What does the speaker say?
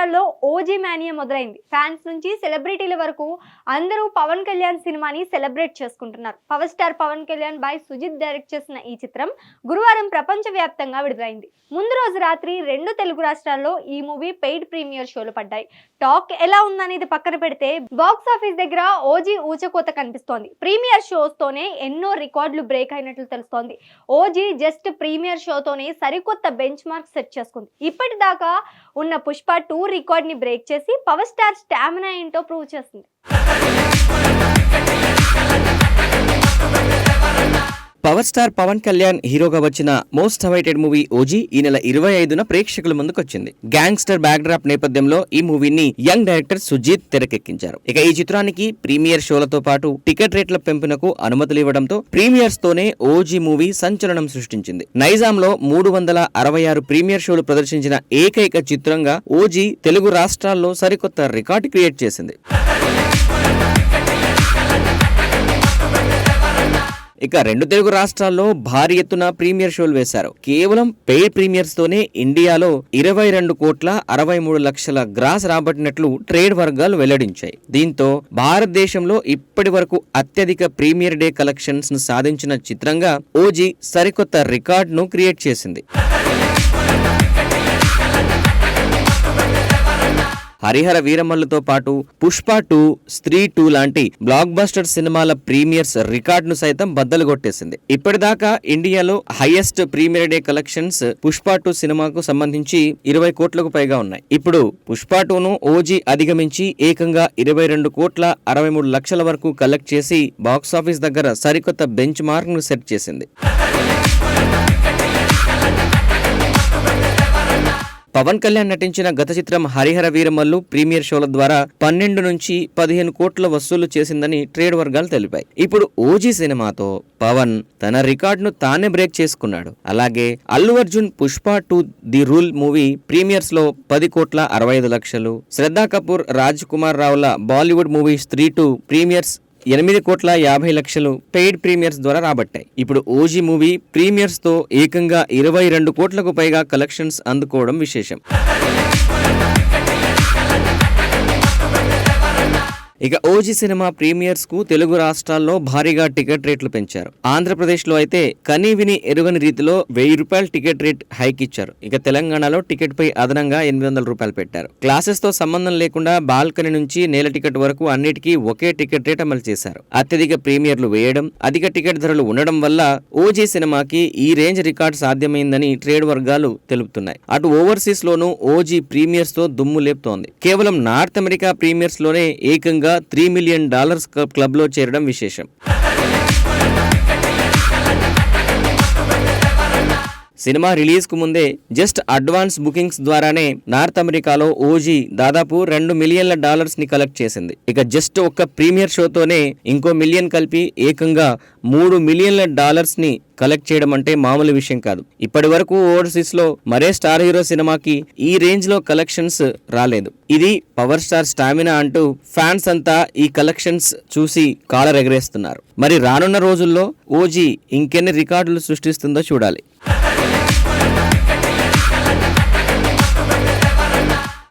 రాష్ట్రాల్లో OG mania మొదలైంది. Fans నుంచి సెలబ్రిటీల వరకు అందరూ పవన్ కళ్యాణ్ సినిమాని సెలబ్రేట్ చేసుకుంటున్నారు. Power star Pawan Kalyan by Sujeeth direct చేసిన ఈ చిత్రం గురువారం ప్రపంచవ్యాప్తంగా విడుదలైంది. ముందు రోజు రాత్రి రెండు తెలుగు రాష్ట్రాల్లో ఈ మూవీ పెయిడ్ ప్రీమియర్ షోలు పడ్డాయి. టాక్ ఎలా ఉందనేది పక్కన పెడితే బాక్స్ ఆఫీస్ దగ్గర ఓజీ ఊచకోత కనిపిస్తోంది. ప్రీమియర్ షోస్తోనే ఎన్నో రికార్డులు బ్రేక్ అయినట్లు తెలుస్తోంది. ఓజీ జస్ట్ ప్రీమియర్ షోతోనే సరికొత్త బెంచ్ మార్క్ సెట్ చేసుకుంది. ఇప్పటిదాకా ఉన్న పుష్ప టూ రికార్డ్ని బ్రేక్ చేసి పవర్ స్టార్ స్టామినా ఏంటో ప్రూవ్ చేసింది పవర్ స్టార్ పవన్ కళ్యాణ్ హీరోగా వచ్చిన మోస్ట్ అవైటెడ్ మూవీ ఓజీ ఈ నెల ఇరవై ఐదున ప్రేక్షకుల ముందుకొచ్చింది. గ్యాంగ్స్టర్ బ్యాక్డ్రాప్ నేపథ్యంలో ఈ మూవీని యంగ్ డైరెక్టర్ సుజీత్ తెరకెక్కించారు. ఇక ఈ చిత్రానికి ప్రీమియర్ షోలతో పాటు టికెట్ రేట్ల పెంపునకు అనుమతులు ఇవ్వడంతో ప్రీమియర్స్ తోనే ఓజీ మూవీ సంచలనం సృష్టించింది. నైజాంలో మూడు వందల అరవై ఆరు ప్రీమియర్ షోలు ప్రదర్శించిన ఏకైక చిత్రంగా ఓజీ తెలుగు రాష్ట్రాల్లో సరికొత్త రికార్డు క్రియేట్ చేసింది. ఇక రెండు తెలుగు రాష్ట్రాల్లో భారీ ఎత్తున ప్రీమియర్ షోలు వేశారు. కేవలం పెయిడ్ ప్రీమియర్స్ తోనే ఇండియాలో ఇరవై రెండు కోట్ల అరవై మూడు లక్షల గ్రాస్ రాబట్టినట్లు ట్రేడ్ వర్గాలు వెల్లడించాయి. దీంతో భారతదేశంలో ఇప్పటి వరకు అత్యధిక ప్రీమియర్ డే కలెక్షన్స్ను సాధించిన చిత్రంగా ఓజీ సరికొత్త రికార్డును క్రియేట్ చేసింది. హరిహర వీరమల్లుతో పాటు పుష్ప టూ స్త్రీ టూ లాంటి బ్లాక్ బస్టర్ సినిమాల ప్రీమియర్స్ రికార్డును సైతం బద్దలు కొట్టేసింది ఇప్పటిదాకా ఇండియాలో highest premier day collections Pushpa two సినిమాకు సంబంధించి ఇరవై కోట్లకు పైగా ఉన్నాయి. ఇప్పుడు పుష్ప టూను ఓజీ అధిగమించి ఏకంగా ఇరవై రెండు కోట్ల అరవై మూడు లక్షల వరకు కలెక్ట్ చేసి బాక్సాఫీస్ దగ్గర సరికొత్త బెంచ్ మార్క్ను సెట్ చేసింది. పవన్ కళ్యాణ్ నటించిన గత చిత్రం హరిహర వీరమల్లు ప్రీమియర్ షోల ద్వారా పన్నెండు నుంచి పదిహేను కోట్ల వసూలు చేసిందని ట్రేడ్ వర్గాలు తెలిపాయి. ఇప్పుడు ఓజీ సినిమాతో పవన్ తన రికార్డును తానే బ్రేక్ చేసుకున్నాడు. అలాగే Allu Arjun Pushpa two the rule movie ప్రీమియర్స్లో పది కోట్ల అరవై ఐదు లక్షలు Shraddha Kapoor Raj Kumar Ravula Bollywood movie Stree two premieres ఎనిమిది కోట్ల యాభై లక్షలు పెయిడ్ ప్రీమియర్స్ ద్వారా రాబట్టాయి. ఇప్పుడు ఓజీ మూవీ ప్రీమియర్స్తో ఏకంగా ఇరవై రెండు కోట్లకు పైగా కలెక్షన్స్ అందుకోవడం విశేషం. ఇక ఓజీ సినిమా ప్రీమియర్స్కు తెలుగు రాష్ట్రాల్లో భారీగా టికెట్ రేట్లు పెంచారు. ఆంధ్రప్రదేశ్లో అయితే కనీ విని ఎరుగని రీతిలో వెయ్యి రూపాయల టికెట్ రేట్ హైక్ ఇచ్చారు. ఇక తెలంగాణలో టికెట్ పై అదనంగా ఎనిమిది వందల రూపాయలు పెట్టారు. క్లాసెస్తో సంబంధం లేకుండా బాల్కనీ నుంచి నేల టికెట్ వరకు అన్నిటికీ ఒకే టికెట్ రేట్ అమలు చేశారు. అత్యధిక ప్రీమియర్లు వేయడం అధిక టికెట్ ధరలు ఉండడం వల్ల ఓజీ సినిమాకి ఈ రేంజ్ రికార్డ్ సాధ్యమైందని ట్రేడ్ వర్గాలు తెలుపుతున్నాయి. అటు ఓవర్సీస్ లోనూ ఓజీ ప్రీమియర్స్తో దుమ్ము లేపుతోంది. కేవలం నార్త్ అమెరికా ప్రీమియర్స్లోనే ఏకంగా త్రీ మిలియన్ డాలర్స్ క్లబ్లో చేరడం విశేషం. సినిమా రిలీజ్కు ముందే జస్ట్ అడ్వాన్స్ బుకింగ్స్ ద్వారానే నార్త్ అమెరికాలో ఓజీ దాదాపు రెండు మిలియన్ల డాలర్స్ని కలెక్ట్ చేసింది. ఇక జస్ట్ ఒక్క ప్రీమియర్ షోతోనే ఇంకో మిలియన్ కలిపి ఏకంగా మూడు మిలియన్ల డాలర్స్ని కలెక్ట్ చేయడం అంటే మామూలు విషయం కాదు. ఇప్పటి వరకు ఓవర్సీస్లో మరే స్టార్ హీరో సినిమాకి ఈ రేంజ్లో కలెక్షన్స్ రాలేదు. ఇది పవర్ స్టార్ స్టామినా అంటూ ఫ్యాన్స్ అంతా ఈ కలెక్షన్స్ చూసి కాలరెగరేస్తున్నారు మరి రానున్న రోజుల్లో ఓజీ ఇంకెన్ని రికార్డులు సృష్టిస్తుందో చూడాలి.